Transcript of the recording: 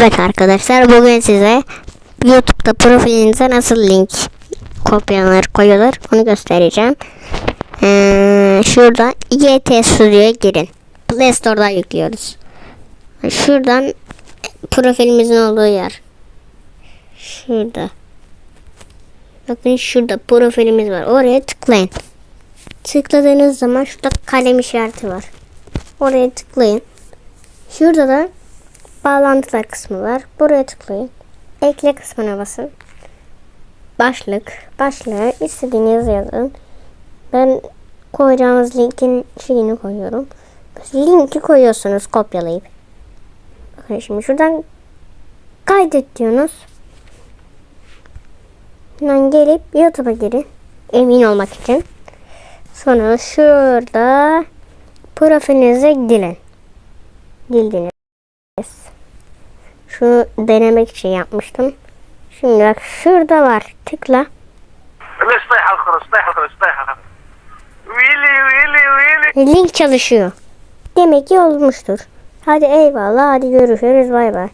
Evet arkadaşlar bugün size YouTube'da profilinize nasıl link kopyalanır koyulur onu göstereceğim. Ee, şuradan YT Studio'ya girin. Play Store'dan yüklüyoruz. Şuradan profilimizin olduğu yer. Şurada. Bakın şurada profilimiz var. Oraya tıklayın. Tıkladığınız zaman şurada kalem işareti var. Oraya tıklayın. Şurada da bağlantılar kısmı var. Buraya tıklayın. Ekle kısmına basın. Başlık. Başlığa istediğiniz yazın. Ben koyacağınız linkin şeyini koyuyorum. Linki koyuyorsunuz kopyalayıp. Bakın şimdi şuradan kaydet diyorsunuz. Hemen gelip YouTube'a girin. Emin olmak için. Sonra şurada profilinize girin. Girdiniz. Şunu denemek için yapmıştım. Şimdi bak şurada var. Tıkla. Link çalışıyor. Demek ki olmuştur. Hadi eyvallah. Hadi görüşürüz. Bay bay.